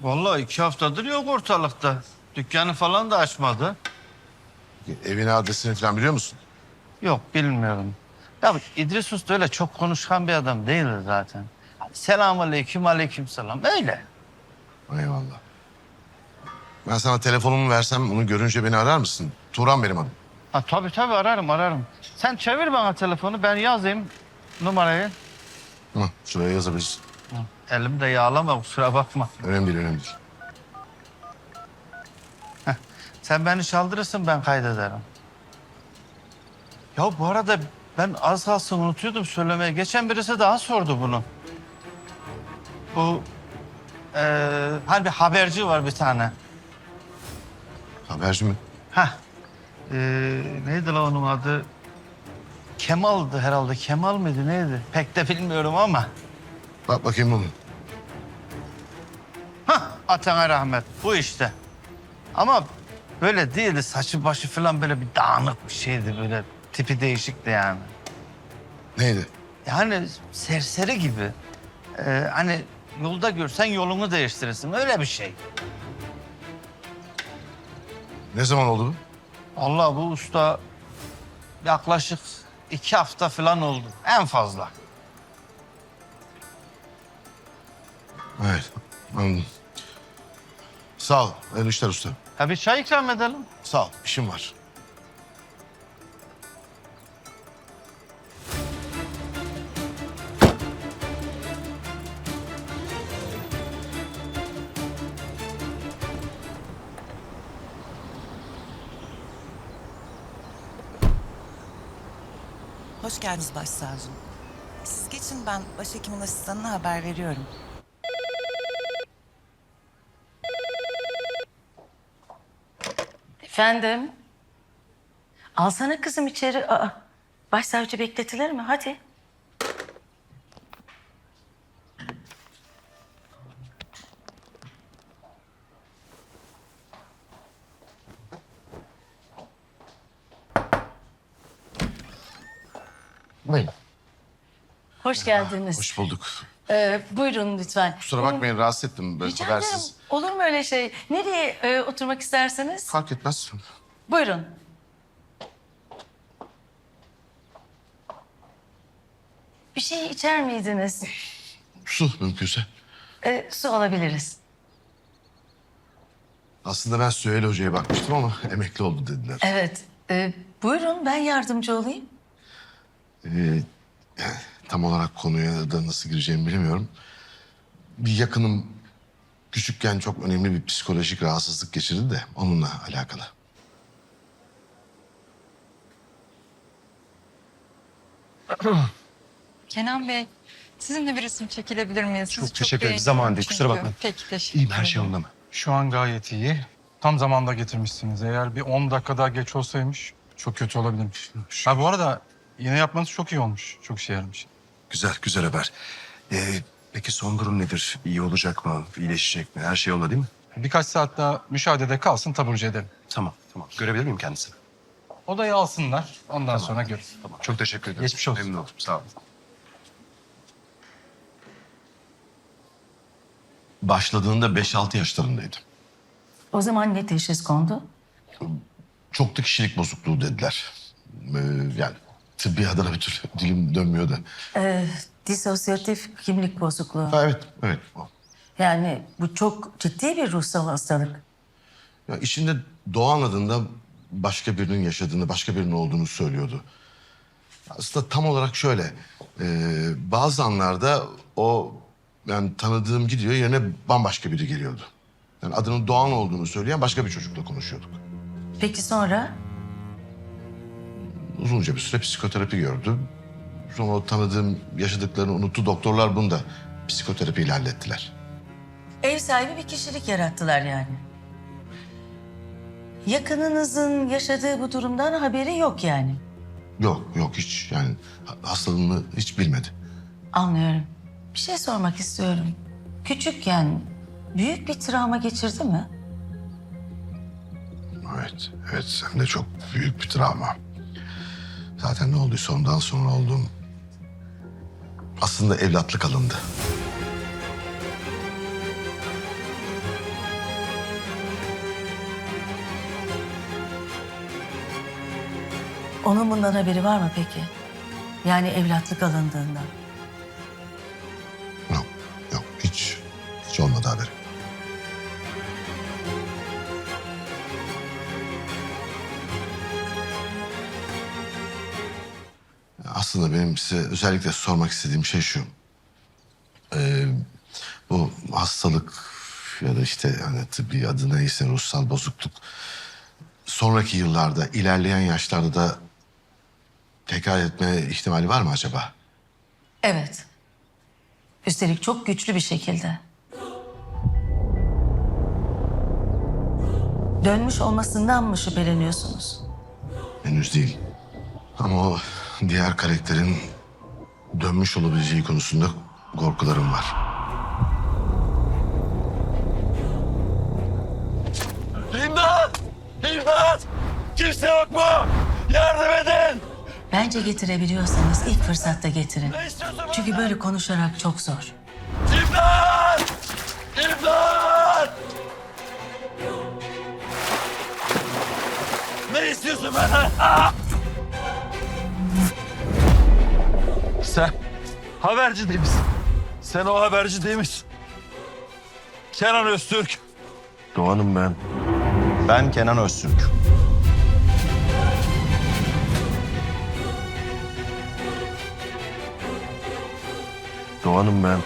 Vallahi iki haftadır yok ortalıkta. Dükkanı falan da açmadı. Evini adresini falan biliyor musun? Yok bilmiyorum. Ya İdris Usta öyle çok konuşkan bir adam değildi zaten. Selamun aleyküm aleyküm selam öyle. Eyvallah. Ben sana telefonumu versem onu görünce beni arar mısın? Turan benim adım. Ha tabii tabii ararım ararım. Sen çevir bana telefonu ben yazayım numarayı. Hı, şuraya yazabilirsin. Hı, Elim de yağlama kusura bakma. Önemli değil, önemli değil. Sen beni çaldırırsın ben kaydederim. Ya bu arada ben az kalsın unutuyordum söylemeye. Geçen birisi daha sordu bunu. Bu eee hani bir haberci var bir tane. Haberci mi? Heh. Eee neydi la onun adı? Kemal'dı herhalde. Kemal mıydı neydi? Pek de bilmiyorum ama. Bak bakayım bunu. Hah atana rahmet. Bu işte. Ama böyle değildi. Saçı başı falan böyle bir dağınık bir şeydi. Böyle tipi değişikti yani. Neydi? Yani serseri gibi. Ee, hani yolda görsen yolunu değiştirirsin. Öyle bir şey. Ne zaman oldu bu? Allah bu usta yaklaşık iki hafta falan oldu. En fazla. Evet, anladım. Sağ ol, hayırlı işler usta. Ha bir çay ikram edelim. Sağ ol, işim var. Hoş geldiniz başsavcım. Siz geçin ben başhekimin asistanına haber veriyorum. Efendim? Alsana kızım içeri. Aa, başsavcı bekletilir mi? Hadi. Buyurun. Hoş geldiniz. Hoş bulduk. Ee, buyurun lütfen. Kusura bakmayın, rahatsız ettim böyle Rica ederim. habersiz. Olur mu öyle şey? Nereye e, oturmak isterseniz? Fark etmez. Buyurun. Bir şey içer miydiniz? Su mümkünse. Ee, su alabiliriz. Aslında ben Süheyl Hoca'ya bakmıştım ama emekli oldu dediler. Evet. Ee, buyurun ben yardımcı olayım. Ee, tam olarak konuya da nasıl gireceğimi bilmiyorum. Bir yakınım küçükken çok önemli bir psikolojik rahatsızlık geçirdi de onunla alakalı. Kenan Bey, sizinle bir resim çekilebilir miyiz? Sizi Çok teşekkür ederim. beğeniyorum Zaman değil, kusura çünkü. bakmayın. Peki, teşekkür İyiyim her şey ederim. yolunda mı? Şu an gayet iyi. Tam zamanda getirmişsiniz. Eğer bir 10 dakika daha geç olsaymış çok kötü olabilirmiş. Ha bu arada yine yapmanız çok iyi olmuş. Çok işe yaramış. Güzel, güzel haber. Ee, peki son durum nedir? İyi olacak mı? İyileşecek mi? Her şey yolunda değil mi? Birkaç saat daha müşahedede kalsın taburcu edelim. Tamam, tamam. Görebilir miyim kendisini? Odayı alsınlar. Ondan sonra görürüz. Tamam. Çok teşekkür ederim. Geçmiş olsun. Memnun oldum. Sağ olun. Başladığında 5-6 yaşlarındaydı. O zaman ne teşhis kondu? Çoklu kişilik bozukluğu dediler. Ee, yani tıbbi adına bir türlü dilim dönmüyor da. Disosyatif kimlik bozukluğu. Ha, evet, evet. o. Yani bu çok ciddi bir ruhsal hastalık. Ya içinde Doğan adında başka birinin yaşadığını, başka birinin olduğunu söylüyordu. Aslında tam olarak şöyle. e, bazı anlarda o yani tanıdığım gidiyor yerine bambaşka biri geliyordu. Yani adının Doğan olduğunu söyleyen başka bir çocukla konuşuyorduk. Peki sonra? Uzunca bir süre psikoterapi gördü. Sonra o tanıdığım yaşadıklarını unuttu. Doktorlar bunu da psikoterapiyle hallettiler. Ev sahibi bir kişilik yarattılar yani. Yakınınızın yaşadığı bu durumdan haberi yok yani. Yok yok hiç yani ha- hastalığını hiç bilmedi. Anlıyorum. Bir şey sormak istiyorum. Küçükken büyük bir travma geçirdi mi? Evet, evet hem de çok büyük bir travma. Zaten ne olduysa ondan sonra olduğum aslında evlatlık alındı. Onun bundan haberi var mı peki? Yani evlatlık alındığından. Aslında benim size özellikle sormak istediğim şey şu. Ee, bu hastalık ya da işte hani tıbbi adı neyse ruhsal bozukluk sonraki yıllarda, ilerleyen yaşlarda da tekrar etme ihtimali var mı acaba? Evet. Üstelik çok güçlü bir şekilde. Dönmüş olmasından mı şüpheleniyorsunuz? Henüz değil. Ama o diğer karakterin dönmüş olabileceği konusunda korkularım var. İmdat! İmdat! Kimse yok mu? Yardım edin! Bence getirebiliyorsanız ilk fırsatta getirin. Ne? Çünkü böyle konuşarak çok zor. İmdat! İmdat! Ne istiyorsun benden? Ah! Sen haberci değil misin? Sen o haberci değil misin? Kenan Öztürk. Doğan'ım ben. Ben Kenan Öztürk. Doğan'ım ben.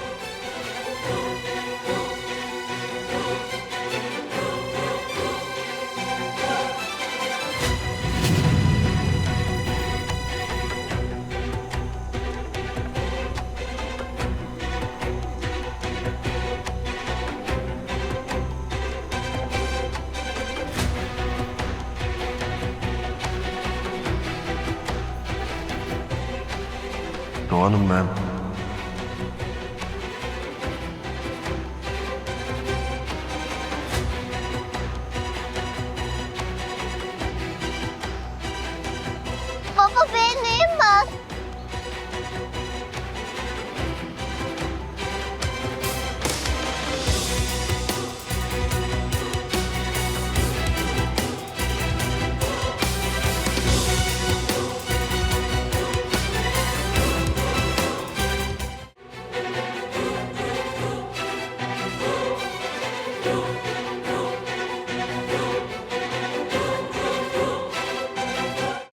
Doğan'ım ben.